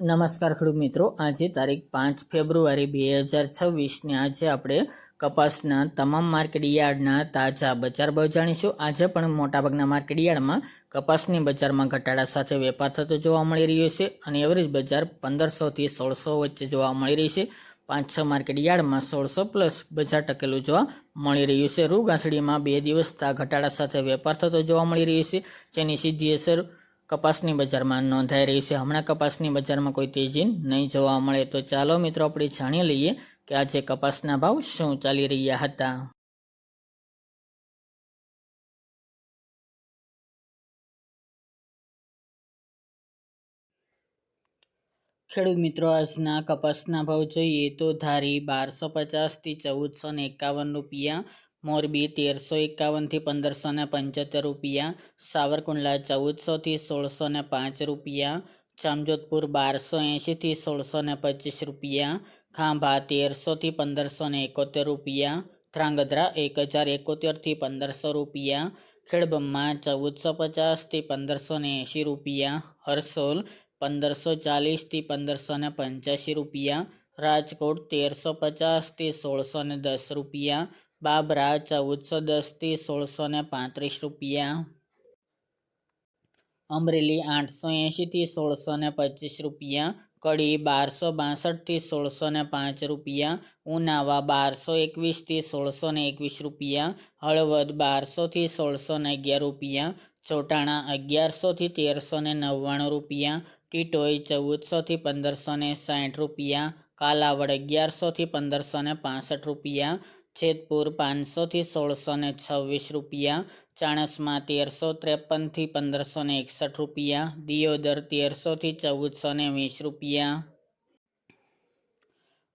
નમસ્કાર ખેડૂત મિત્રો. આજે તારીખ પાંચ ફેબ્રુઆરી બે હજાર છવ્વીસને આજે આપણે કપાસના તમામ માર્કેટ યાર્ડના તાજા બજાર ભાવ જાણીશું. આજે પણ મોટાભાગના માર્કેટ યાર્ડમાં કપાસની બજારમાં ઘટાડા સાથે વેપાર થતો જોવા મળી રહ્યો છે અને એવરેજ બજાર પંદરસોથી સોળસો વચ્ચે જોવા મળી રહી છે. પાંચ છ માર્કેટ યાર્ડમાં સોળસો પ્લસ બજાર ટકેલું જોવા મળી રહ્યું છે. રૂ ઘાસડીમાં બે દિવસતા ઘટાડા સાથે વેપાર થતો જોવા મળી રહ્યો છે. જેની સીધી અસર કપાસની બજારમાં નોંધાઈ રહી છે. હમણાં કપાસની બજારમાં કોઈ તેજી નહીં જોવા મળે. તો ચાલો મિત્રો આપણે જાણી લઈએ કે આજે કપાસના ભાવ શું ચાલી રહ્યા હતા. ખેડૂત મિત્રો, આજના કપાસના ભાવ જોઈએ તો ધારી બારસો પચાસથી ચૌદસો ને એકાવન રૂપિયા મોરબી તેરસો એકાવનથી પંદરસો ને પંચોતેર રૂપિયા, સાવરકુંડલા ચૌદસોથી સોળસો ને પાંચ રૂપિયા, જામજોધપુર બારસો એંશીથી સોળસો ને પચીસ રૂપિયા, ખાંભા તેરસોથી પંદરસો ને એકોતેર રૂપિયા, ધ્રાંગધ્રા એક હજાર એકોતેરથી પંદરસો રૂપિયા ખેડબમ્મા ચૌદસો પચાસથી પંદરસો ને એંશી રૂપિયા, હરસોલ પંદરસો ચાલીસથી પંદરસો ને પંચ્યાસી રૂપિયા, રાજકોટ તેરસો પચાસથી સોળસો ને દસ રૂપિયા બાબરા ચૌદસો દસથી સોળસો ને પાંત્રીસ રૂપિયા. અમરેલી આઠસો એંશીથી સોળસો ને પચીસ રૂપિયા. કડી બારસો બાસઠથી સોળસો ને પાંચ રૂપિયા. ઉનાવા બારસો એકવીસથી સોળસો ને એકવીસ રૂપિયા. હળવદ બારસોથી સોળસો ને અગિયાર રૂપિયા. ચોટાણા અગિયારસોથી તેરસો ને નવ્વાણું રૂપિયા. ટીટોઈ ચૌદસોથી પંદરસો ને સાઠ રૂપિયા. કાલાવડ અગિયારસોથી પંદરસો ને પાસઠ રૂપિયા. જેતપુર પાંચસોથી સોળસો ને છવ્વીસ રૂપિયા, ચાણસમાં તેરસો ત્રેપનથી પંદરસો ને એકસઠ રૂપિયા, દિયોદર તેરસોથી ચૌદસો ને વીસ રૂપિયા.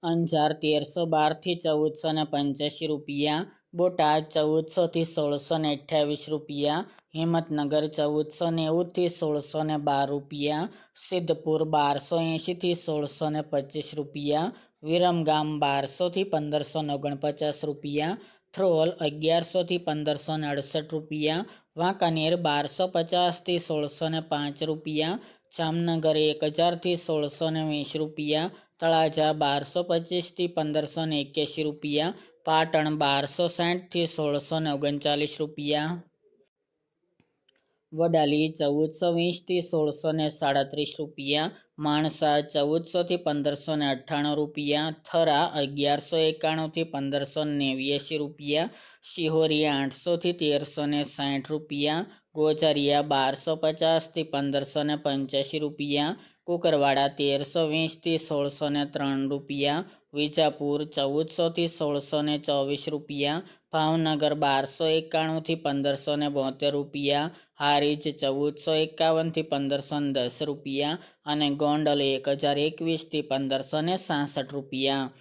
અંજાર તેરસો બારથી ચૌદસો ને પંચ્યાસી રૂપિયા બોટાદ ચૌદસોથી સોળસો ને અઠ્યાવીસ રૂપિયા, હિંમતનગર ચૌદસો નેવુંથી સોળસો ને બાર રૂપિયા, સિદ્ધપુર બારસો એંશીથી સોળસો ને પચીસ રૂપિયા, વિરમગામ બારસોથી પંદરસો ને ઓગણપચાસ રૂપિયા, થ્રોલ અગિયારસોથી પંદરસો ને અડસઠ રૂપિયા, વાંકાનેર બારસો પચાસથી સોળસો ને પાંચ રૂપિયા, જામનગર એક હજારથી સોળસો ને વીસ રૂપિયા, તળાજા બારસો પચીસથી પંદરસો ને એક્યાસી રૂપિયા પાટણ બારસો સાઠથી સોળસો ને ઓગણચાલીસ રૂપિયા. વડાલી ચૌદસો વીસથી સોળસો ને સાડત્રીસ રૂપિયા. માણસા ચૌદસોથી પંદરસો ને અઠ્ઠાણું રૂપિયા. થરા અગિયારસો એકાણુંથી પંદરસો નેવ્યાસી રૂપિયા. શિહોરી આઠસોથી તેરસો ને સાઠ રૂપિયા. ગોચરિયા બારસો પચાસથી પંદરસો ને પંચ્યાસી રૂપિયા. કુકરવાડા તેરસો વીસથી સોળસો ને ત્રણ રૂપિયા, વિજાપુર ચૌદસોથી સોળસો ને ચોવીસ રૂપિયા, ભાવનગર બારસો એકાણુંથી પંદરસો ને બોતેર રૂપિયા, હારીજ ચૌદસો એકાવનથી પંદરસો ને દસ રૂપિયા અને ગોંડલ એક હજાર એકવીસથી પંદરસો ને સાસઠ રૂપિયા.